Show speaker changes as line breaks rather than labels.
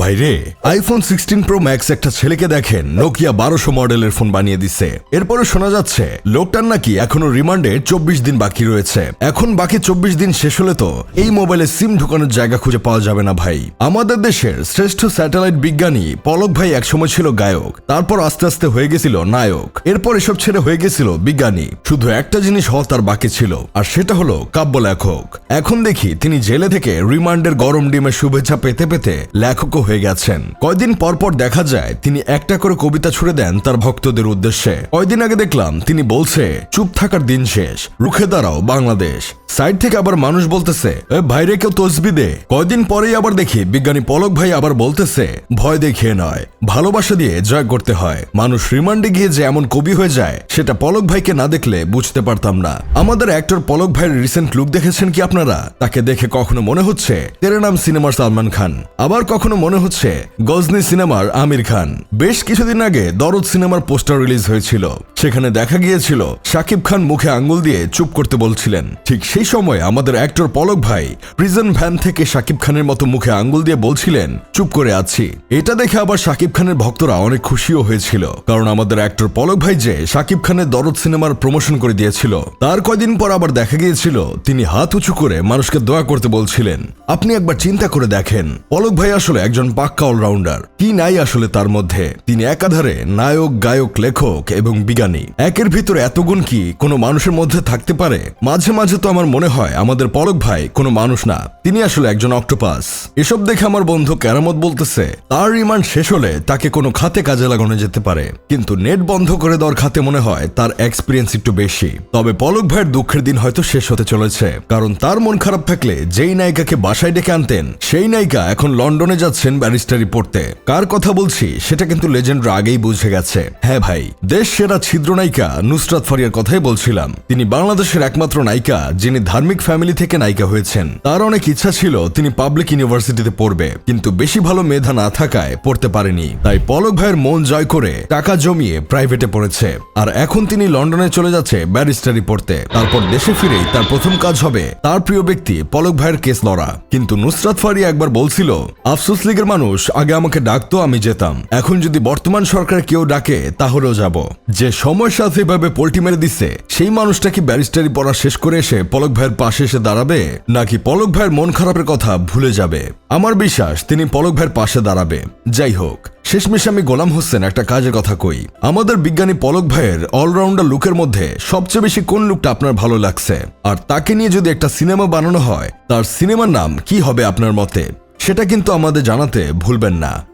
ভাইরে iPhone sixteen pro max একটা ছেলেকে দেখেন নোকিয়া বারোশো মডেলের ফোন বানিয়ে দিছে। এরপরে শোনা যাচ্ছে, লোকটার নাকি এখনও রিমান্ডে চব্বিশ দিন বাকি রয়েছে। এখন বাকি চব্বিশ দিন শেষ হলে তো এই মোবাইলে সিম ঢুকানোর জায়গা খুঁজে পাওয়া যাবে না ভাই। আমাদের দেশের শ্রেষ্ঠ স্যাটেলাইট বিজ্ঞানী পলক ভাই একসময় ছিল গায়ক, তারপর আস্তে আস্তে হয়ে গেছিল নায়ক। এরপর এসব ছেড়ে হয়ে গেছিল বিজ্ঞানী। শুধু একটা জিনিস হওয়া তার বাকি ছিল, আর সেটা হলো কাব্য লেখক। এখন দেখি তিনি জেলে থেকে রিমান্ডের গরম ডিমের শুভেচ্ছা পেতে পেতে লেখকও হয়ে গেছেন। কয়দিন পর পর দেখা যায়, তিনি একটা করে কবিতা ছুড়ে দেন তার ভক্তদের উদ্দেশ্যে। কয়দিন আগে দেখলাম, তিনি বলছে, চুপ থাকার দিন শেষ, রুখে দাঁড়াও, বাংলাদেশ। সাইড থেকে আবার মানুষ বলতেছে ভাইরে, কেউ তসবি দে। কয়দিন পরেই আবার দেখি, বিজ্ঞানী পলক ভাই আবার বলতেছে, ভয় দেখিয়ে নয়, ভালোবাসা দিয়ে জয় করতে হয়। মানুষ রিমান্ডে গিয়ে যে এমন কবি হয়ে যায়, সেটা পলক ভাইকে না দেখলে বুঝতে পারতাম না। আমাদের অ্যাক্টর পলক ভাইয়ের রিসেন্ট লুক দেখেছেন কি আপনারা? তাকে দেখে কখনো মনে হচ্ছে, তেরে নাম সিনেমার সালমান খান। আবার কখনো মনে হচ্ছে গজনি সিনেমার আমির খান। বেশ কিছুদিন আগে দরদ সিনেমার পোস্টার রিলিজ হয়েছিল। সেখানে দেখা গিয়েছিল শাকিব খান মুখে আঙ্গুল দিয়ে চুপ করতে বলছিলেন। ঠিক সেই সময় আমাদের অ্যাক্টর পলক ভাই প্রিজন ভ্যান থেকে শাকিব খানের মতো মুখে আঙ্গুল দিয়ে বলছিলেন, চুপ করে আছি। এটা দেখে আবার শাকিব খানের ভক্তরা অনেক খুশিও হয়েছিল। কারণ আমাদের অ্যাক্টর পলক ভাই যে শাকিব খানের দরদ সিনেমার প্রমোশন করে দিয়েছিল, তার কয়দিন পর আবার দেখা গিয়েছিল, তিনি হাত উঁচু করে মানুষকে দোয়া করতে বলছিলেন। আপনি একবার চিন্তা করে দেখেন। পলক ভাই আসলে একজন পাক্কা অলরাউন্ডার। কি নাই আসলে তার মধ্যে? তিনি একাধারে নায়ক, গায়ক, লেখক এবং বিজ্ঞানী। একের ভিতরে এত গুণ কি কোনো মানুষের মধ্যে থাকতে পারে? মাঝে মাঝে তো আমার মনে হয় আমাদের পলক ভাই কোনো মানুষ না। তিনি আসলে একজন অক্টোপাস। এসব দেখে আমার বন্ধু কেরামত বলতেছে, তার রিমান্ড শেষ হলে তাকে কোনো খাতে কাজে লাগানো যেতে পারে। কিন্তু নেট বন্ধ করে দেওয়ার খাতে মনে হয় তার এক্সপিরিয়েন্স একটু বেশি। তবে পলক ভাইয়ের দুঃখের দিন হয়তো শেষ হতে চলেছে, কারণ তার মন খারাপ থাকলে যেই নায়িকাকে বাসায় ডেকে আনতেন, সেই নায়িকা এখন লন্ডনে যাচ্ছেন ব্যারিস্টারি পড়তে কার কথা বলছি, সেটা কিন্তু লেজেন্ডরা আগেই বুঝে গেছে। হ্যাঁ ভাই দেশ সেরা ছিদ্র নায়িকা নুসরাত ফারিয়ার কথাই বলছিলাম। তিনি বাংলাদেশের একমাত্র নায়িকা, যিনি ধার্মিক ফ্যামিলি থেকে নায়িকা হয়েছেন। তার অনেক ইচ্ছা ছিল তিনি পাবলিক ইউনিভার্সিটিতে পড়বে, কিন্তু বেশি ভালো মেধা না থাকায় পড়তে পারেনি। তাই পলক ভাইয়ের মন জয় করে টাকা জমিয়ে প্রাইভেটে পড়েছে। আর এখন তিনি লন্ডনে চলে যাচ্ছে ব্যারিস্টারি পড়তে তারপর দেশে ফিরেই তার প্রথম কাজ হবে তার প্রিয় ব্যক্তি পলক ভাইয়ের কেস লড়া। কিন্তু নুসরাত ফারিয়া একবার বলছিল, আফসোস লীগের মানুষ, আগে আমাকে ডাকতো আমি যেতাম। এখন যদি বর্তমান সরকার কেউ ডাকে, তাহলেও যাব। যে সময়ের সাথে এভাবে পোল্টি মেরে দিচ্ছে সেই মানুষটা কি ব্যারিস্টারি পড়া শেষ করে এসে পলক ভাইয়ের পাশে এসে দাঁড়াবে? নাকি পলক ভাইয়ের মন খারাপের কথা ভুলে যাবে? আমার বিশ্বাস, তিনি পলক ভাইয়ের পাশে দাঁড়াবে। যাই হোক, শেষমেশ আমি গোলাম হোসেন একটা কাজের কথা কই। আমাদের বিজ্ঞানী পলক ভাইয়ের অলরাউন্ডার লুকের মধ্যে সবচেয়ে বেশি কোন লুকটা আপনার ভালো লাগছে? আর তাকে নিয়ে যদি একটা সিনেমা বানানো হয়, তার সিনেমার নাম কি হবে আপনার মতে? সেটা কিন্তু আমাদের জানাতে ভুলবেন না।